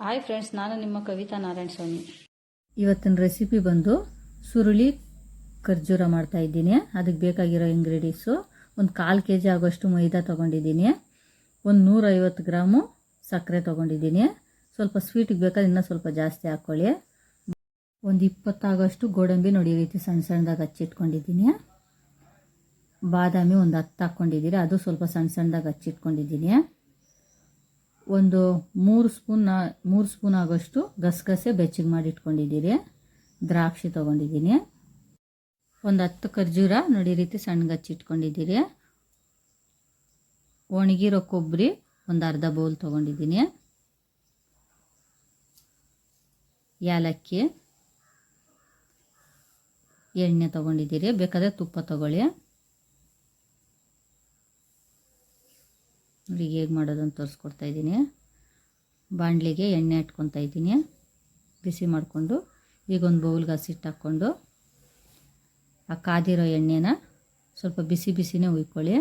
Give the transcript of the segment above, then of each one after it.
Hi friends ನಾನು ನಿಮ್ಮ ಕವಿತಾ ನಾರಾಯಣ ಸ್ವಾಮಿ. ಇವತ್ತಿನ ರೆಸಿಪಿ ಬಂದು ಸುರುಳಿ ಖರ್ಜೂರ ಮಾಡ್ತಾ ಇದ್ದೀನಿ. ಅದಕ್ಕೆ ಬೇಕಾಗಿರೋ ಇಂಗ್ರೀಡಿಯೆಂಟ್ಸು ಒಂದು ಕಾಲು ಕೆ ಜಿ ಆಗೋಷ್ಟು ಮೈದಾ ತೊಗೊಂಡಿದ್ದೀನಿ. ಒಂದು ನೂರೈವತ್ತು ಗ್ರಾಮು ಸಕ್ಕರೆ ತೊಗೊಂಡಿದ್ದೀನಿ. ಸ್ವಲ್ಪ ಸ್ವೀಟಿಗೆ ಬೇಕಾದ್ರೆ ಇನ್ನೂ ಸ್ವಲ್ಪ ಜಾಸ್ತಿ ಹಾಕ್ಕೊಳ್ಳಿ ಒಂದು ಇಪ್ಪತ್ತಾಗೋಷ್ಟು ಗೋಡಂಬಿ ನೋಡಿ ರೀತಿ ಸಣ್ಣ ಸಣ್ಣದಾಗಿ ಹಚ್ಚಿಟ್ಕೊಂಡಿದ್ದೀನಿ ಬಾದಾಮಿ ಒಂದು ಹತ್ತು ಹಾಕ್ಕೊಂಡಿದ್ದೀನಿ ಅದು ಸ್ವಲ್ಪ ಸಣ್ಣ ಸಣ್ಣದಾಗಿ ಹಚ್ಚಿಟ್ಕೊಂಡಿದ್ದೀನಿ ಒಂದು ಮೂರು ಸ್ಪೂನ್ ಮೂರು ಸ್ಪೂನ್ ಆಗೋಷ್ಟು ಗಸಗಸೆ ಬೆಚ್ಚಗೆ ಮಾಡಿ ಇಟ್ಕೊಂಡಿದ್ದೀರಿ. ದ್ರಾಕ್ಷಿ ತೊಗೊಂಡಿದ್ದೀನಿ. ಒಂದು ಹತ್ತು ಖರ್ಜೂರ ನೋಡಿ ರೀತಿ ಸಣ್ಣಗೆ ಹಚ್ಚಿಟ್ಕೊಂಡಿದ್ದೀರಿ ಒಣಗಿರೋ ಕೊಬ್ಬರಿ ಒಂದು ಅರ್ಧ ಬೌಲ್ ತೊಗೊಂಡಿದ್ದೀನಿ. ಏಲಕ್ಕಿ ಎಣ್ಣೆ ತೊಗೊಂಡಿದ್ದೀರಿ. ಬೇಕಾದರೆ ತುಪ್ಪ ತೊಗೊಳ್ಳಿ. ನೋಡಿ ಹೇಗೆ ಮಾಡೋದನ್ನು ತೋರಿಸ್ಕೊಡ್ತಾ ಇದ್ದೀನಿ. ಬಾಣಲಿಗೆ ಎಣ್ಣೆ ಇಟ್ಕೊತಾ ಇದ್ದೀನಿ. ಬಿಸಿ ಮಾಡಿಕೊಂಡು ಈಗ ಒಂದು ಬೌಲ್ಗೆ ಹಸಿಟ್ಟು ಹಾಕ್ಕೊಂಡು ಆ ಕಾದಿರೋ ಎಣ್ಣೆನ ಸ್ವಲ್ಪ ಬಿಸಿ ಬಿಸಿನೇ ಉಯ್ಕೊಳ್ಳಿ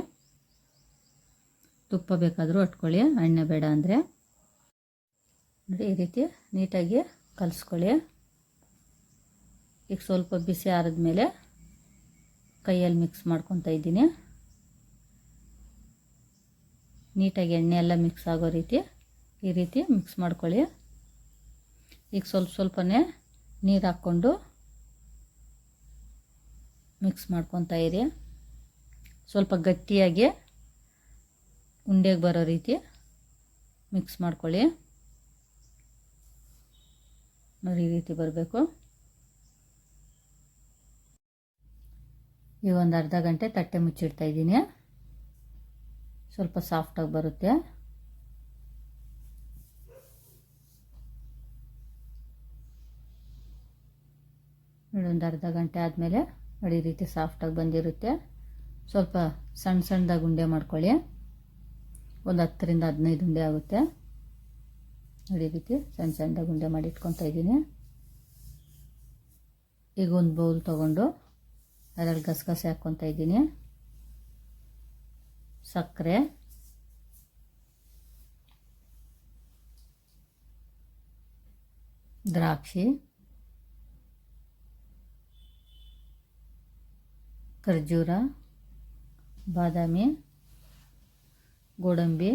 ತುಪ್ಪ ಬೇಕಾದರೂ ಅಟ್ಕೊಳ್ಳಿ ಎಣ್ಣೆ ಬೇಡ ಅಂದರೆ. ನೋಡಿ ಈ ರೀತಿ ನೀಟಾಗಿ ಕಲಿಸ್ಕೊಳ್ಳಿ. ಈಗ ಸ್ವಲ್ಪ ಬಿಸಿ ಆರಿದ್ಮೇಲೆ ಕೈಯಲ್ಲಿ ಮಿಕ್ಸ್ ಮಾಡ್ಕೊತಾ ಇದ್ದೀನಿ. ನೀಟಾಗಿ ಎಣ್ಣೆ ಎಲ್ಲ ಮಿಕ್ಸ್ ಆಗೋ ರೀತಿ ಈ ರೀತಿ ಮಿಕ್ಸ್ ಮಾಡ್ಕೊಳ್ಳಿ. ಈಗ ಸ್ವಲ್ಪ ಸ್ವಲ್ಪನೇ ನೀರು ಹಾಕ್ಕೊಂಡು ಮಿಕ್ಸ್ ಮಾಡ್ಕೊತಾ ಇರಿ. ಸ್ವಲ್ಪ ಗಟ್ಟಿಯಾಗಿ ಉಂಡೆಗೆ ಬರೋ ರೀತಿ ಮಿಕ್ಸ್ ಮಾಡ್ಕೊಳ್ಳಿ. ನೋಡಿ ಈ ರೀತಿ ಬರಬೇಕು. ಈಗ ಒಂದು ಅರ್ಧ ಗಂಟೆ ತಟ್ಟೆ ಮುಚ್ಚಿಡ್ತಾ ಇದ್ದೀನಿ. ಸ್ವಲ್ಪ ಸಾಫ್ಟಾಗಿ ಬರುತ್ತೆ. ಒಂದು ಅರ್ಧ ಗಂಟೆ ಆದಮೇಲೆ ನೋಡಿ, ಈ ರೀತಿ ಸಾಫ್ಟಾಗಿ ಬಂದಿರುತ್ತೆ. ಸ್ವಲ್ಪ ಸಣ್ಣ ಸಣ್ಣದಾಗಿ ಉಂಡೆ ಮಾಡ್ಕೊಳ್ಳಿ. ಒಂದು ಹತ್ತರಿಂದ ಹದಿನೈದು ಉಂಡೆ ಆಗುತ್ತೆ. ನೋಡಿ, ಈ ರೀತಿ ಸಣ್ಣ ಸಣ್ಣದಾಗಿ ಉಂಡೆ ಮಾಡಿ ಇಟ್ಕೊತಾ ಇದ್ದೀನಿ. ಈಗ ಒಂದು ಬೌಲ್ ತೊಗೊಂಡು ಅದರಲ್ಲಿ ಗಸಗಸೆ ಹಾಕ್ಕೊತಾ ಇದ್ದೀನಿ. ಸಕ್ಕರೆ. ದ್ರಾಕ್ಷಿ. ಖರ್ಜೂರ. ಬಾದಾಮಿ. ಗೋಡಂಬಿ.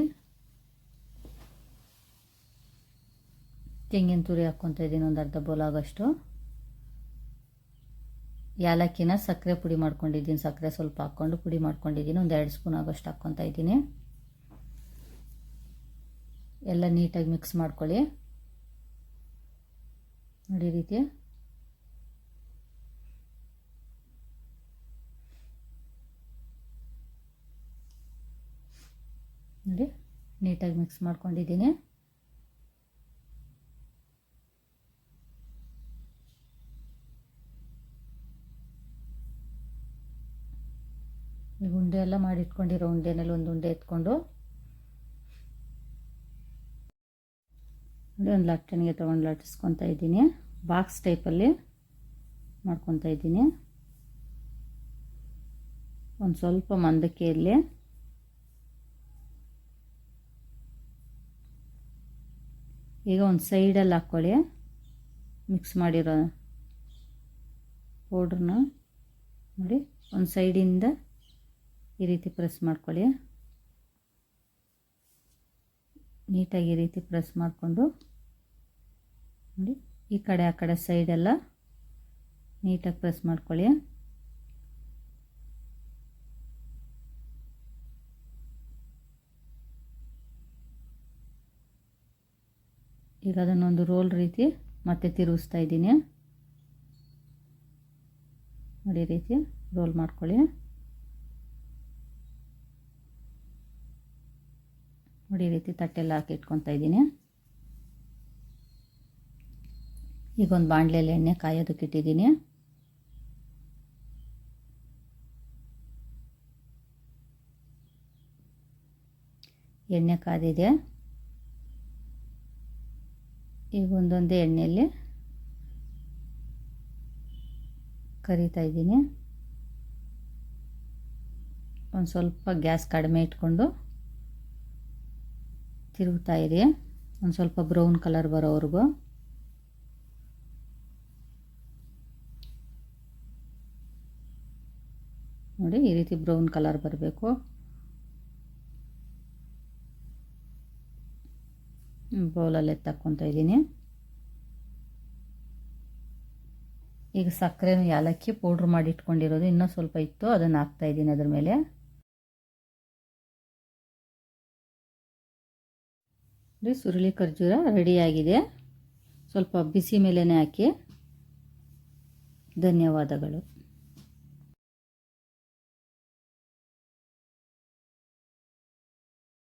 ತೆಂಗಿನ ತುರಿ ಹಾಕ್ಕೊತಾ ಇದ್ದೀನಿ ಒಂದು ಅರ್ಧ ಬೋಲ್ ಆಗೋಷ್ಟು. ಏಲಕ್ಕಿನ ಸಕ್ಕರೆ ಪುಡಿ ಮಾಡ್ಕೊಂಡಿದ್ದೀನಿ. ಸಕ್ಕರೆ ಸ್ವಲ್ಪ ಹಾಕ್ಕೊಂಡು ಪುಡಿ ಮಾಡ್ಕೊಂಡಿದ್ದೀನಿ. ಒಂದು ಎರಡು ಸ್ಪೂನ್ ಆಗೋಷ್ಟು ಹಾಕ್ಕೊತಾ ಇದ್ದೀನಿ. ಎಲ್ಲ ನೀಟಾಗಿ ಮಿಕ್ಸ್ ಮಾಡ್ಕೊಳ್ಳಿ. ನೋಡಿ ರೀತಿ. ನೋಡಿ, ನೀಟಾಗಿ ಮಿಕ್ಸ್ ಮಾಡ್ಕೊಂಡಿದ್ದೀನಿ. ಈಗ ಉಂಡೆ ಎಲ್ಲ ಮಾಡಿಟ್ಕೊಂಡಿರೋ ಉಂಡೆನಲ್ಲಿ ಒಂದು ಉಂಡೆ ಎತ್ಕೊಂಡು ಒಂದು ಲಟ್ಟಣಿಗೆ ತೊಗೊಂಡು ಲಟ್ಟಿಸ್ಕೊತಾ ಇದ್ದೀನಿ. ಬಾಕ್ಸ್ ಟೈಪಲ್ಲಿ ಮಾಡ್ಕೊತಾ ಇದ್ದೀನಿ. ಒಂದು ಸ್ವಲ್ಪ ಮಂದಕ್ಕೆ ಇರಲಿ ಈಗ ಒಂದು ಸೈಡಲ್ಲಿ ಹಾಕ್ಕೊಳ್ಳಿ ಮಿಕ್ಸ್ ಮಾಡಿರೋ ಪೌಡ್ರನ್ನ ನೋಡಿ. ಒಂದು ಸೈಡಿಂದ ಈ ರೀತಿ ಪ್ರೆಸ್ ಮಾಡ್ಕೊಳ್ಳಿ. ನೀಟಾಗಿ ಈ ರೀತಿ ಪ್ರೆಸ್ ಮಾಡಿಕೊಂಡು ನೋಡಿ, ಈ ಕಡೆ, ಆ ಕಡೆ ಸೈಡೆಲ್ಲ ನೀಟಾಗಿ ಪ್ರೆಸ್ ಮಾಡ್ಕೊಳ್ಳಿ. ಈಗ ಅದನ್ನೊಂದು ರೋಲ್ ರೀತಿ ಮತ್ತೆ ತಿರುಗಿಸ್ತಾ ಇದ್ದೀನಿ. ನೋಡಿ ರೀತಿ ರೋಲ್ ಮಾಡ್ಕೊಳ್ಳಿ. ನೋಡಿ ರೀತಿ ತಟ್ಟೆಲ್ಲ ಹಾಕಿ ಇಟ್ಕೊತಾ ಇದ್ದೀನಿ. ಈಗ ಒಂದು ಬಾಣಲೆಯಲ್ಲಿ ಎಣ್ಣೆ ಕಾಯೋದಕ್ಕೆ ಇಟ್ಟಿದ್ದೀನಿ. ಎಣ್ಣೆ ಕಾದಿದೆ. ಈಗ ಒಂದೊಂದೇ ಎಣ್ಣೆಯಲ್ಲಿ ಕರಿತಾ ಇದ್ದೀನಿ. ಒಂದು ಸ್ವಲ್ಪ ಗ್ಯಾಸ್ ಕಡಿಮೆ ಇಟ್ಕೊಂಡು ತಿರುಗ್ತಾ ಇರಿ ಒಂದು ಸ್ವಲ್ಪ ಬ್ರೌನ್ ಕಲರ್ ಬರೋವರೆಗೂ. ನೋಡಿ, ಈ ರೀತಿ ಬ್ರೌನ್ ಕಲರ್ ಬರಬೇಕು. ಬೌಲಲ್ಲಿ ತಕ್ಕೊತಾ ಇದ್ದೀನಿ. ಈಗ ಸಕ್ಕರೆನೂ ಏಲಕ್ಕಿ ಪೌಡ್ರ್ ಮಾಡಿ ಇಟ್ಕೊಂಡಿರೋದು ಇನ್ನೂ ಸ್ವಲ್ಪ ಇತ್ತು, ಅದನ್ನು ಹಾಕ್ತಾ ಇದ್ದೀನಿ ಅದ್ರ ಮೇಲೆ. ನೋಡಿ ಸುರುಳಿ ಖರ್ಜೂರ ರೆಡಿಯಾಗಿದೆ. ಸ್ವಲ್ಪ ಬಿಸಿ ಮೇಲೇ ಹಾಕಿ. ಧನ್ಯವಾದಗಳು.